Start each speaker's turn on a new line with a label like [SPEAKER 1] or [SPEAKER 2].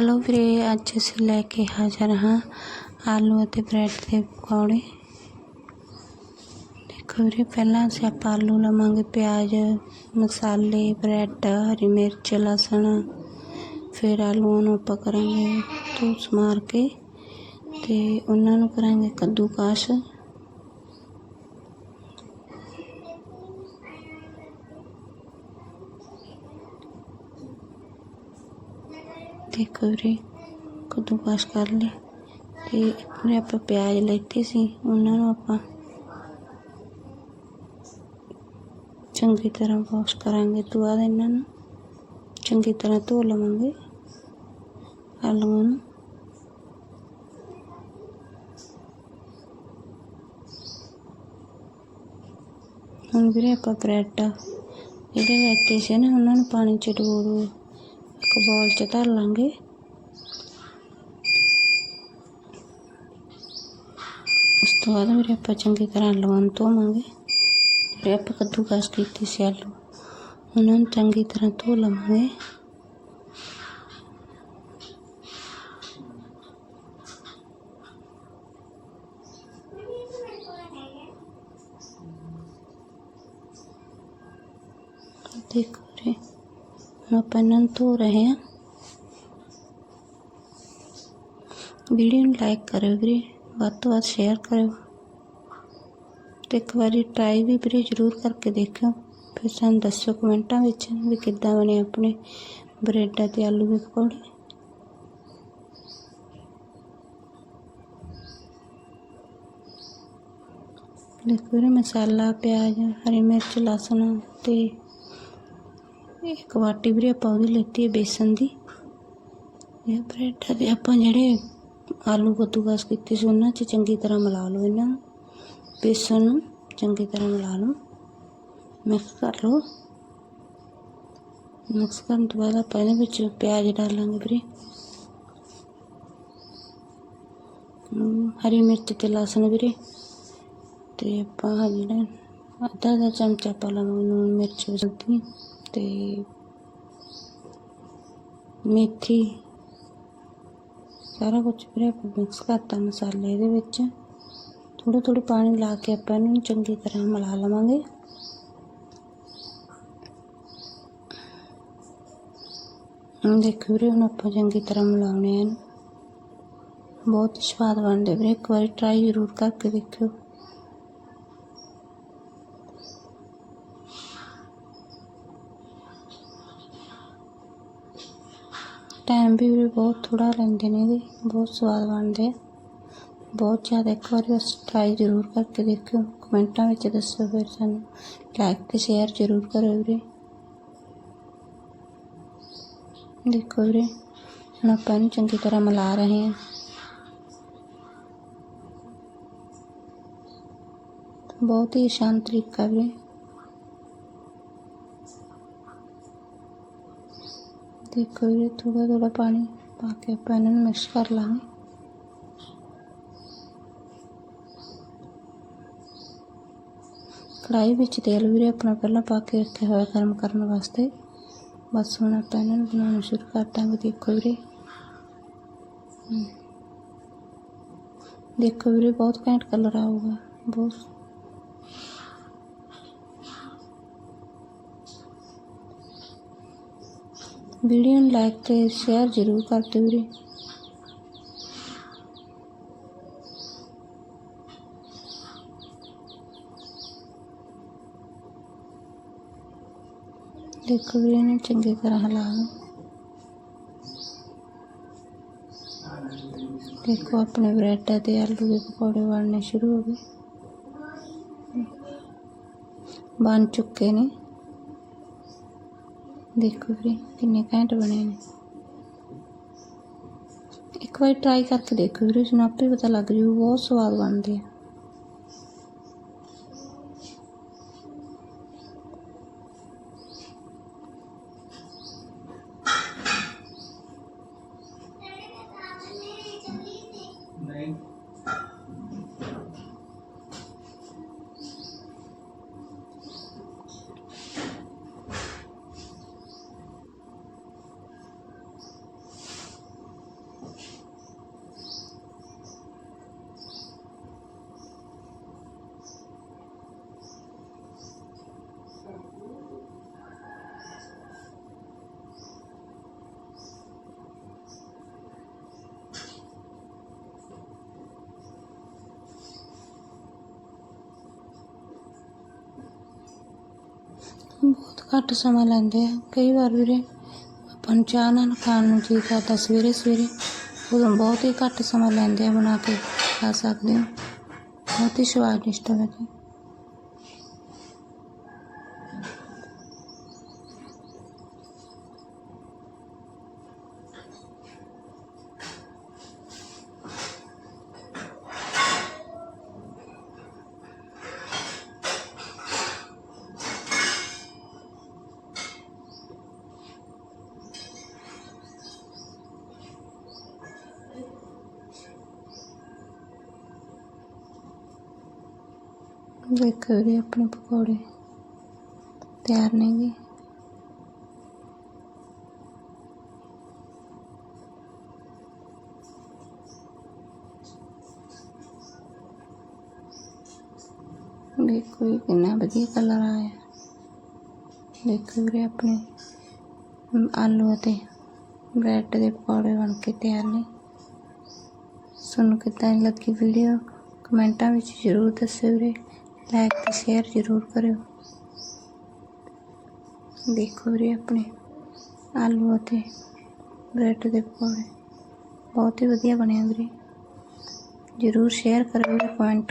[SPEAKER 1] Hello ਵੀਰੇ, ਅੱਜ ਅਸੀਂ ਲੈ ਕੇ ਹਾਜ਼ਰ ਹਾਂ ਆਲੂ ਅਤੇ ਬ੍ਰੈਡ ਦੇ ਪਕੌੜੇ। ਦੇਖੋ ਵੀਰੇ, ਪਹਿਲਾਂ ਅਸੀਂ ਆਪਾਂ ਆਲੂ ਲਵਾਂਗੇ, ਪਿਆਜ਼, ਮਸਾਲੇ, ਬ੍ਰੈਡ, ਹਰੀ ਮਿਰਚ, ਲਸਣ, ਫਿਰ ਆਲੂਆਂ ਨੂੰ ਆਪਾਂ ਕਰਾਂਗੇ ਧੂਸ ਮਾਰ ਕੇ ਤੇ ਉਹਨਾਂ ਨੂੰ ਕਰਾਂਗੇ ਕੱਦੂਕਾਸ਼। ਦੇਖੋ ਵੀਰੇ ਕੱਦੂਕਾਸ਼ ਕਰ ਲਏ ਅਤੇ ਜਿਹੜੇ ਆਪਾਂ ਪਿਆਜ਼ ਲੈਤੇ ਸੀ, ਉਹਨਾਂ ਨੂੰ ਆਪਾਂ ਚੰਗੀ ਤਰ੍ਹਾਂ ਵਾਸ਼ ਕਰਾਂਗੇ, ਤੋਂ ਬਾਅਦ ਇਹਨਾਂ ਨੂੰ। ਚੰਗੀ ਤਰ੍ਹਾਂ ਧੋ ਲਵਾਂਗੇ ਆਲੂਆਂ ਨੂੰ ਹੁਣ ਵੀਰੇ ਆਪਾਂ ਬ੍ਰੈਡ ਜਿਹੜੇ ਲੈਤੇ ਸੀ ਨਾ, ਉਹਨਾਂ ਨੂੰ ਪਾਣੀ ਚ ਡੁਬੋ ਇੱਕ ਬੋਲ ਚ ਧਰ ਲਾਂਗੇ ਉਸ ਤੋਂ ਬਾਅਦ ਵੀਰੇ ਆਪਾਂ ਚੰਗੀ ਤਰ੍ਹਾਂ ਆਲੂਆਂ ਧੋਵਾਂਗੇ ਜਿਹੜੇ ਆਪਾਂ ਕੱਦੂਕਸ ਕੀਤੇ ਸੀ ਆਲੂ ਉਹਨਾਂ ਨੂੰ ਚੰਗੀ ਤਰ੍ਹਾਂ ਧੋ ਲਵਾਂਗੇ ਦੇਖੋ ਵੀਰੇ ਹੁਣ ਆਪਾਂ ਇਹਨਾਂ ਨੂੰ ਧੋ ਰਹੇ ਹਾਂ। ਵੀਡੀਓ ਨੂੰ ਲਾਈਕ ਕਰਿਓ ਵੀਰੇ, ਵੱਧ ਤੋਂ ਵੱਧ ਸ਼ੇਅਰ ਕਰਿਓ। ਤੇ ਇੱਕ ਵਾਰੀ ਟਰਾਈ ਵੀ ਵੀਰੇ ਜ਼ਰੂਰ ਕਰਕੇ ਦੇਖਿਓ। ਫਿਰ ਸਾਨੂੰ ਦੱਸਿਓ ਕਮੈਂਟਾਂ ਵਿੱਚ ਵੀ ਕਿੱਦਾਂ ਬਣੇ ਆਪਣੇ ਬ੍ਰੈਡ ਅਤੇ ਆਲੂ ਦੇ ਪਕੌੜੇ। ਦੇਖੋ ਵੀਰੇ ਮਸਾਲਾ, ਪਿਆਜ਼, ਹਰੀ ਮਿਰਚ, ਲਸਣ ਤੇ ਇੱਕ ਵਾਟੀ ਵੀਰੇ ਆਪਾਂ ਉਹਦੀ ਲੈਤੀ ਹੈ ਬੇਸਨ ਦੀ। ਇਹ ਬ੍ਰੈਡ ਦੇ ਆਪਾਂ ਜਿਹੜੇ ਆਲੂ ਕੱਦੂਕਸ ਕੀਤੇ ਸੀ ਉਹਨਾਂ 'ਚ ਚੰਗੀ ਤਰ੍ਹਾਂ ਮਿਲਾ ਲਓ ਇਹਨਾਂ ਨੂੰ। ਬੇਸਨ ਨੂੰ ਚੰਗੀ ਤਰ੍ਹਾਂ ਮਿਲਾ ਲਓ। ਮਿਕਸ ਕਰ ਲਓ। ਮਿਕਸ ਕਰਨ ਤੋਂ ਬਾਅਦ ਆਪਾਂ ਇਹਦੇ ਵਿੱਚ ਪਿਆਜ਼ ਡਾਲਾਂਗੇ ਵੀਰੇ। ਹਰੀ ਮਿਰਚ ਤੇ ਲਸਣ ਵੀਰੇ। ਤੇ ਆਪਾਂ ਜਿਹੜਾ ਅੱਧਾ ਦਾ ਚਮਚਾ ਪਾ ਲਵਾਂਗੇ ਲੂਣ ਮਿਰਚ ਵਸਦੀ ਤੇ ਮੇਥੀ, ਸਾਰਾ ਕੁਝ ਵੀਰੇ ਆਪਾਂ ਮਿਕਸ ਕਰਤਾ ਮਸਾਲੇ ਇਹਦੇ ਵਿੱਚ। ਥੋੜਾ ਥੋੜਾ ਪਾਣੀ ਲਾ ਕੇ ਆਪਾਂ ਇਹਨੂੰ ਚੰਗੀ ਤਰ੍ਹਾਂ ਮਿਲਾ ਲਵਾਂਗੇ। ਹੁਣ ਦੇਖੋ ਵੀਰੇ, ਹੁਣ ਆਪਾਂ ਚੰਗੀ ਤਰ੍ਹਾਂ ਮਿਲਾਉਣੇ ਆ ਬਹੁਤ ਸਵਾਦ ਬਣਦੇ ਵੀਰੇ, ਇੱਕ ਵਾਰੀ ਟਰਾਈ ਜ਼ਰੂਰ ਕਰਕੇ ਦੇਖਿਓ। ਟਾਈਮ ਵੀ ਵੀਰੇ ਬਹੁਤ ਥੋੜ੍ਹਾ ਲੈਂਦੇ ਨੇ ਇਹਦੇ, ਬਹੁਤ ਸਵਾਦ ਬਣਦੇ ਆ। ਬਹੁਤ ਜ਼ਿਆਦਾ ਇੱਕ ਵਾਰੀ ਬਸ ਟਰਾਈ ਜ਼ਰੂਰ ਕਰਕੇ ਦੇਖਿਓ, ਕਮੈਂਟਾਂ ਵਿੱਚ ਦੱਸੋ ਫਿਰ ਸਾਨੂੰ। ਲਾਈਕ ਤੇ ਸ਼ੇਅਰ ਜ਼ਰੂਰ ਕਰਿਓ ਵੀਰੇ। ਦੇਖੋ ਵੀਰੇ, ਹੁਣ ਆਪਾਂ ਇਹਨੂੰ ਚੰਗੀ ਤਰ੍ਹਾਂ ਮਿਲਾ ਰਹੇ ਹਾਂ। ਬਹੁਤ ਹੀ ਆਸਾਨ ਤਰੀਕਾ ਵੀਰੇ। ਦੇਖੋ ਵੀਰੇ ਥੋੜਾ ਥੋੜਾ ਪਾਣੀ ਪਾ ਕੇ ਆਪਾਂ ਇਹਨਾਂ ਨੂੰ ਮਿਕਸ ਕਰ ਲਾਂਗੇ। ਕੜਾਈ ਵਿੱਚ ਤੇਲ ਵੀਰੇ ਆਪਣਾ ਪਹਿਲਾਂ ਪਾ ਕੇ ਰੱਖਿਆ ਹੋਇਆ ਗਰਮ ਕਰਨ ਵਾਸਤੇ। ਬਸ ਹੁਣ ਆਪਾਂ ਇਹਨਾਂ ਨੂੰ ਬਣਾਉਣਾ ਸ਼ੁਰੂ ਕਰ ਦਾਂਗੇ, ਦੇਖੋ ਵੀਰੇ। ਦੇਖੋ ਵੀਰੇ, ਬਹੁਤ ਘੈਂਟ ਕਲਰ ਆਊਗਾ, ਬਹੁਤ। ਵੀਡੀਓ ਨੂੰ ਲਾਈਕ ਤੇ ਸ਼ੇਅਰ ਜ਼ਰੂਰ ਕਰ ਦਿਓ ਵੀਰੇ ਦੇਖੋ ਵੀਰੇ ਇਹਨੂੰ ਚੰਗੀ ਤਰ੍ਹਾਂ ਹਿਲਾ ਲਓ ਦੇਖੋ ਆਪਣੇ ਬ੍ਰੈਡ ਤੇ ਆਲੂ ਦੇ ਪਕੌੜੇ ਬਣਨੇ ਸ਼ੁਰੂ ਹੋ ਗਏ ਬਣ ਚੁੱਕੇ ਨੇ ਦੇਖੋ ਵੀਰੇ, ਕਿੰਨੇ ਘੈਂਟ ਬਣੇ ਨੇ। ਇੱਕ ਵਾਰ ਟਰਾਈ ਕਰਕੇ ਦੇਖੋ ਵੀਰੇ ਤੁਹਾਨੂੰ ਆਪੇ ਪਤਾ ਲੱਗ ਜੂ, ਬਹੁਤ ਸਵਾਦ ਬਣਦੇ ਆ। ਬਹੁਤ ਘੱਟ ਸਮਾਂ ਲੈਂਦੇ ਆ। ਕਈ ਵਾਰ ਵੀਰੇ ਆਪਾਂ ਨੂੰ ਚਾਹ ਨਾਲ ਖਾਣ ਨੂੰ ਜੀ ਕਰਦਾ ਸਵੇਰੇ ਸਵੇਰੇ, ਉਦੋਂ ਬਹੁਤ ਹੀ ਘੱਟ ਸਮਾਂ ਲੈਂਦੇ ਆ ਬਣਾ ਕੇ ਖਾ ਸਕਦੇ ਹੋ ਬਹੁਤ ਹੀ ਸਵਾਦਿਸ਼ਟ ਹੈ ਜੀ ਦੇਖੋ ਵੀਰੇ ਆਪਣੇ ਪਕੌੜੇ। ਤਿਆਰ ਨੇਗੇ ਦੇਖੋ ਜੀ, ਕਿੰਨਾ ਵਧੀਆ ਕਲਰ ਆਇਆ। ਦੇਖੋ ਵੀਰੇ, ਆਪਣੇ ਆਲੂ ਅਤੇ ਬ੍ਰੈਡ ਦੇ ਪਕੌੜੇ ਬਣ ਕੇ ਤਿਆਰ ਨੇ। ਤੁਹਾਨੂੰ ਕਿੱਦਾਂ ਦੀ ਲੱਗੀ ਵੀਡੀਓ ਕਮੈਂਟਾਂ ਵਿੱਚ ਜ਼ਰੂਰ ਦੱਸਿਓ ਵੀਰੇ। ਲਾਈਕ ਤੇ ਸ਼ੇਅਰ ਜ਼ਰੂਰ ਕਰਿਓ। ਦੇਖੋ ਵੀਰੇ ਆਪਣੇ ਆਲੂ ਅਤੇ ਬ੍ਰੈਡ ਦੇ ਪਕੌੜੇ। ਬਹੁਤ ਹੀ ਵਧੀਆ ਬਣਿਆ ਵੀਰੇ। ਜ਼ਰੂਰ ਸ਼ੇਅਰ ਕਰਿਓ ਵੀਰੇ ਕਮੈਂਟ